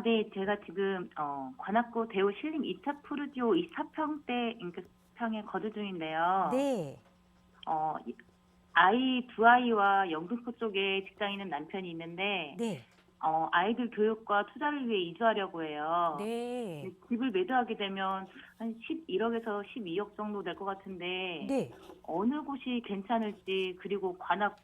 아, 네. 제가 지금 어, 관악구 대우 신림 2차 푸르지오 24평대 인격평에 거주 중인데요. 네. 어, 이- 아이 두 아이와 영등포 쪽에 직장 있는 남편이 있는데 네. 어, 아이들 교육과 투자를 위해 이주하려고 해요. 네. 집을 매도하게 되면 한 11억에서 12억 정도 될 것 같은데 네. 어느 곳이 괜찮을지 그리고 관악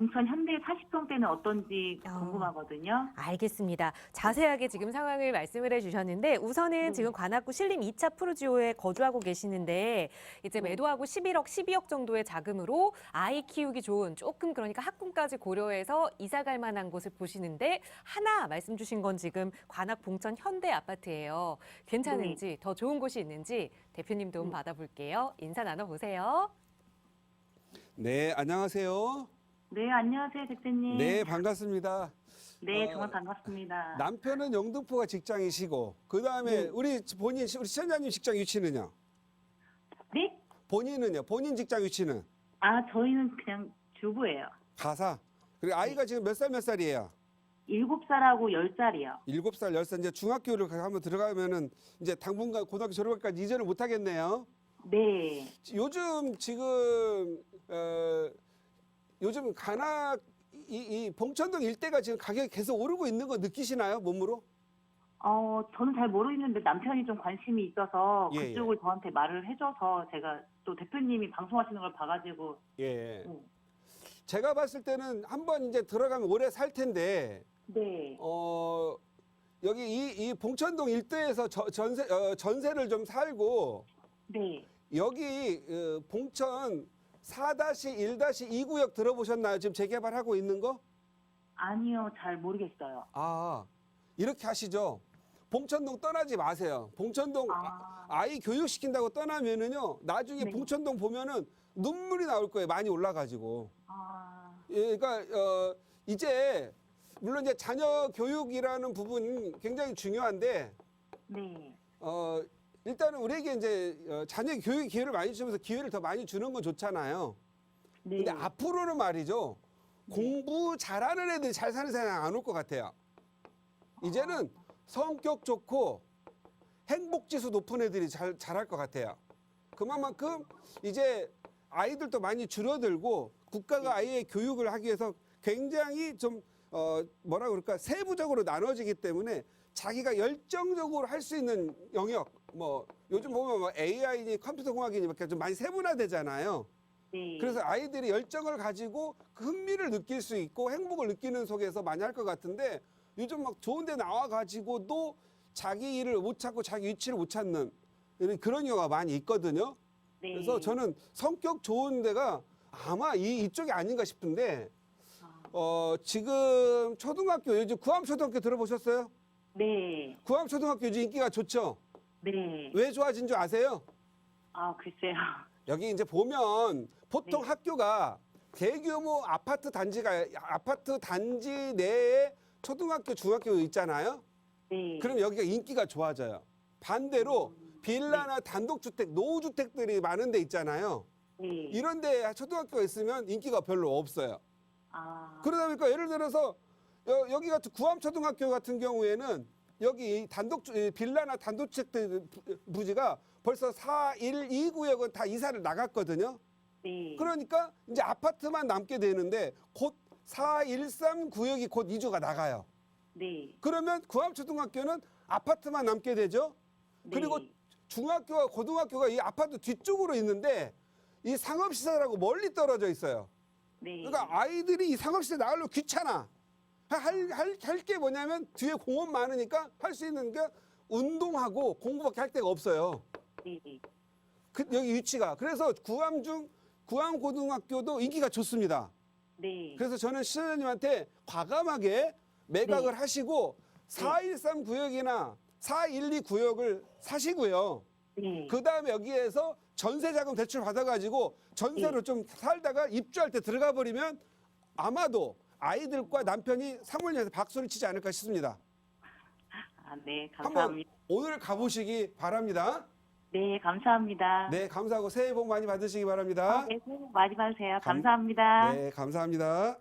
봉천 현대 40평대는 어떤지 어. 궁금하거든요. 알겠습니다. 자세하게 지금 상황을 말씀을 해주셨는데 우선은 네. 지금 관악구 신림 2차 푸르지오에 거주하고 계시는데 이제 네. 매도하고 11억, 12억 정도의 자금으로 아이 키우기 좋은 조금 그러니까 학군까지 고려해서 이사 갈 만한 곳을 보시는데 하나 말씀 주신 건 지금 관악 봉천 현대 아파트예요. 괜찮은지 더 좋은 곳이 있는지 대표님 도움 네. 받아볼게요. 인사 나눠보세요. 네, 안녕하세요. 네, 안녕하세요, 대표님. 네, 반갑습니다. 네, 어, 정말 반갑습니다. 남편은 영등포가 직장이시고, 그 다음에 네. 우리 본인, 우리 시청자님 직장 위치는요? 네? 본인은요? 본인 직장 위치는? 아, 저희는 그냥 주부예요. 가사. 그리고 아이가 지금 몇 살 몇 살이에요? 일곱 살하고 열 살이요. 일곱 살, 열 살 이제 중학교를 가- 한번 들어가면은 이제 당분간 고등학교 졸업까지 이전을 못 하겠네요. 네. 요즘 지금 어, 요즘 간악 이, 이 봉천동 일대가 지금 가격이 계속 오르고 있는 거 느끼시나요 몸으로? 어, 저는 잘 모르겠는데 남편이 좀 관심이 있어서 예, 그쪽을 저한테 말을 해줘서 제가 또 대표님이 방송하시는 걸 봐가지고 예. 음. 제가 봤을 때는 한번 이제 들어가면 오래 살 텐데 네. 어 여기 이, 이 봉천동 일대에서 저- 전세 어, 전세를 좀 살고 네. 여기 어, 봉천 4-1-2 구역 들어보셨나요? 지금 재개발하고 있는 거? 아니요, 잘 모르겠어요. 아 이렇게 하시죠. 봉천동 떠나지 마세요. 봉천동 아, 아, 이 교육시킨다고 떠나면은요 나중에 네. 봉천동 보면은 눈물이 나올 거예요. 많이 올라가지고. 아, 예, 그러니까 어, 이제 물론 이제 자녀 교육이라는 부분 굉장히 중요한데 네. 어, 일단은 우리에게 이제 어, 자녀 교육 기회를 많이 주면서 기회를 더 많이 주는 건 좋잖아요. 네. 근데 앞으로는 말이죠. 공부 잘하는 애들이 잘 사는 세상 안 올 것 같아요. 이제는 성격 좋고 행복 지수 높은 애들이 잘 잘할 것 같아요. 그만큼 이제 아이들도 많이 줄어들고 국가가 아이의 교육을 하기 위해서 굉장히 좀 어, 뭐라 그럴까 세부적으로 나눠지기 때문에 자기가 열정적으로 할 수 있는 영역 뭐 요즘 보면 뭐 AI니 컴퓨터 공학이니 이렇게 좀 많이 세분화되잖아요. 네. 그래서 아이들이 열정을 가지고 그 흥미를 느낄 수 있고 행복을 느끼는 속에서 많이 할 것 같은데 요즘 막 좋은 데 나와 가지고도 자기 일을 못 찾고 자기 위치를 못 찾는 이런 그런 경우가 많이 있거든요. 네. 그래서 저는 성격 좋은 데가 아마 이 이쪽이 아닌가 싶은데 아, 어 지금 초등학교 요즘 구암 초등학교 들어보셨어요? 네. 구암 초등학교 요즘 인기가 좋죠. 네. 왜 좋아진 줄 아세요? 아, 글쎄요. 여기 이제 보면 보통 네. 학교가 대규모 아파트 단지가 아파트 단지 내에 초등학교, 중학교 있잖아요. 네. 그럼 여기가 인기가 좋아져요. 반대로 빌라나 단독주택, 노후주택들이 많은 데 있잖아요. 네. 이런 데 초등학교가 있으면 인기가 별로 없어요. 아, 그러다 보니까 예를 들어서 여, 여기 같은 구암초등학교 같은 경우에는 여기 이 단독 빌라나 단독주택 부지가 벌써 4, 1, 2 구역은 다 이사를 나갔거든요. 네. 그러니까 이제 아파트만 남게 되는데 곧 4, 1, 3 구역이 곧 이주가 나가요. 네. 그러면 구암초등학교는 아파트만 남게 되죠. 네. 그리고 중학교와 고등학교가 이 아파트 뒤쪽으로 있는데 이 상업시설하고 멀리 떨어져 있어요. 네. 그러니까 아이들이 이 상업시설 나가려고 귀찮아. 할, 할, 할게 뭐냐면 뒤에 공원 많으니까 할 수 있는 게 운동하고 공부밖에 할 데가 없어요. 네. 그, 여기 위치가. 그래서 구암 중, 구암 고등학교도 인기가 좋습니다. 네. 그래서 저는 시청자님한테 과감하게 매각을 네. 하시고 413 구역이나 412 구역을 사시고요. 네. 그 다음에 여기에서 전세 자금 대출 받아가지고 전세로 좀 살다가 입주할 때 들어가 버리면 아마도 아이들과 남편이 상호를 위해서 박수를 치지 않을까 싶습니다. 아, 네, 감사합니다. 오늘 가보시기 바랍니다. 네, 감사합니다. 네, 감사하고 새해 복 많이 받으시기 바랍니다. 아, 네, 새해 복 많이 받으세요. 감, 감사합니다. 네, 감사합니다.